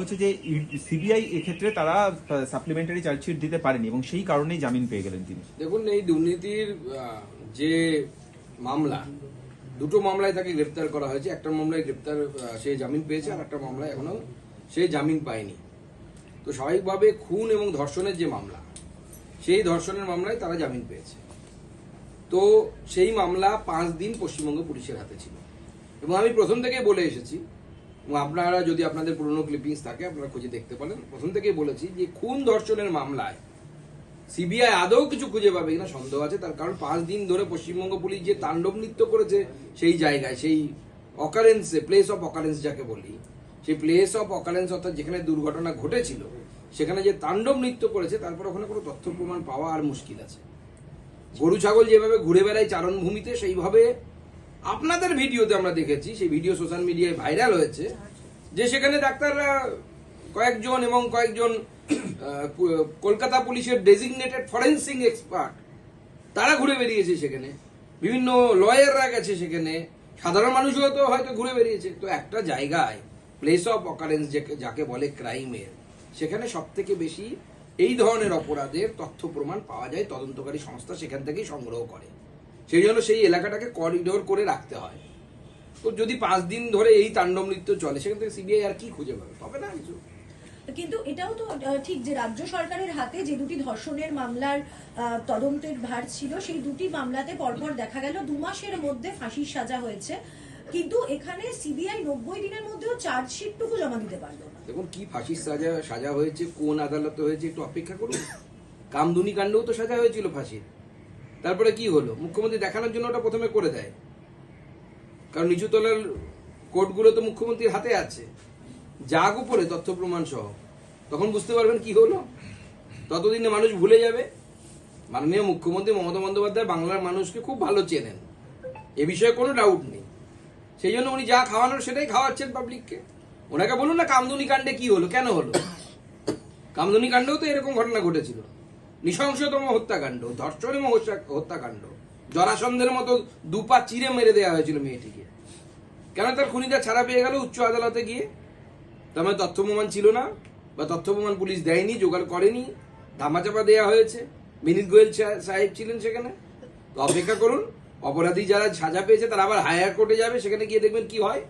হচ্ছে যে সিবিআই এক্ষেত্রে তারা সাপ্লিমেন্টারি চার্জশিট দিতে পারেনি এবং সেই কারণেই জামিন পেয়ে গেলেন তিনি। দেখুন, এই দুর্নীতির যে মামলা, দুটো মামলায় তাকে গ্রেপ্তার করা হয়েছে। একটা মামলায় গ্রেপ্তার সে জামিন পেয়েছে আর একটা মামলায় এখনও সে জামিন পায়নি। তো স্বাভাবিকভাবে খুন এবং ধর্ষণের যে মামলা, সেই ধর্ষণের মামলায় তারা জামিন পেয়েছে। তো সেই মামলা পাঁচ দিন পশ্চিমবঙ্গ পুলিশের হাতে ছিল। এবং আমি প্রথম থেকে বলে এসেছি এবং আপনারা যদি আপনাদের পুরনো ক্লিপিংস থাকে, আপনারা খুঁজে দেখতে পারেন। প্রথম থেকেই বলেছি যে খুন ধর্ষণের মামলায় সিবিআই আদৌ কিছু খুঁজে পাবে কিনা সন্দেহ আছে। তার কারণ পাঁচ দিন ধরে পশ্চিমবঙ্গ পুলিশ যে তাণ্ডব নৃত্য করেছে সেই জায়গায়, সেই অকারেন্সে প্লেস অফ অকারেন্স যাকে বলি, সেই প্লেস অফ অকারেন্স অর্থাৎ যেখানে দুর্ঘটনা ঘটেছিল, সেখানে যে তাণ্ডব নৃত্য করেছে, তারপর ওখানে কোনো তথ্য প্রমাণ পাওয়া আর মুশকিল আছে। গরু, ছাগল যেভাবে ঘুরে বেড়ায় চারণভূমিতে, সেইভাবে আপনাদের ভিডিওতে আমরা দেখেছি, সেই ভিডিও সোশ্যাল মিডিয়ায় ভাইরাল হয়েছে, যে সেখানে ডাক্তাররা কয়েকজন এবং কয়েকজন কলকাতা পুলিশের ডেজিগনেটেড ফরেন্সিক এক্সপার্ট তারা ঘুরে বেরিয়েছে সেখানে। বিভিন্ন লয়াররা গেছে সেখানে। সাধারণ মানুষও তো হয়তো ঘুরে বেরিয়েছে। তো একটা জায়গায় প্লেস অফ অকারেন্স যাকে বলে ক্রাইমের সেখানে সব থেকে বেশি এই ধরনের অপরাধের তথ্য প্রমাণ পাওয়া যায় তদন্তকারী সংস্থা সেখান থেকেই সংগ্রহ করে। সেই জন্য সেই এলাকাটাকে করিডোর করে রাখতে হয়। তো যদি পাঁচ দিন ধরে এই তাণ্ডব নৃত্য চলে সেখান থেকে সিবিআই আর কি খুঁজে পাবে? পাবে না কিছু। কিন্তু এটাও তো ঠিক যে রাজ্য সরকারের হাতে যে দুটি ধর্ষণের মামলার তদন্তের ভার ছিল সেই দুটি মামলাতে পরপর দেখা গেল দু মাসের মধ্যে ফাঁসির সাজা হয়েছে। কিন্তু এখানে সিবিআই নব্বই দিনের মধ্যেও চার্জশিটটুকু জমা দিতে পারল না। দেখুন কি ফাঁসির সাজা সাজা হয়েছে কোন আদালতে হয়েছে একটু অপেক্ষা করুন। কামদুনি কাণ্ডেও তো সাজা হয়েছিল ফাঁসির। তারপরে কি হলো? মুখ্যমন্ত্রী দেখানোর জন্য ওটা প্রথমে করে দেয়। কারণ নিচুতলার কোর্টগুলো তো মুখ্যমন্ত্রীর হাতে আছে। যাক উপরে তথ্য প্রমাণ সহ। তখন বুঝতে পারবেন কি হলো? ততদিনে মানুষ ভুলে যাবে। মাননীয় মুখ্যমন্ত্রী মমতা বন্দ্যোপাধ্যায় বাংলার মানুষকে খুব ভালো চেনেন। এ বিষয়ে কোনো ডাউট নেই। সেই জন্য উনি যা খাওয়ানোর সেটাই খাওয়াচ্ছেন পাবলিককে ওনাকে বলুন না কামদুনি কাণ্ডে কি হলো? কেন হলো? কামদুনি কাণ্ডেও তো এরকম ঘটনা ঘটেছিল। নৃশংসতম হত্যাকাণ্ড ধর্ষণ এবং হত্যা- হত্যাকাণ্ড, জরাসন্ধের মতো দুপা চিরে মেরে দেওয়া হয়েছিল মেয়েটিকে। কেন তার খুনিটা ছাড়া পেয়ে গেল উচ্চ আদালতে গিয়ে? তার মানে তথ্য প্রমাণ ছিল না, বা তথ্য প্রমাণ পুলিশ দেয়নি, জোগাড় করেনি, ধামাচাপা দেওয়া হয়েছে। বিনীত গোয়েল সাহেব ছিলেন সেখানে। তো অপেক্ষা করুন, অপরাধী যারা সাজা পেয়েছে তারা আবার হায়ার কোর্টে যাবে, সেখানে গিয়ে দেখবেন কি হয়।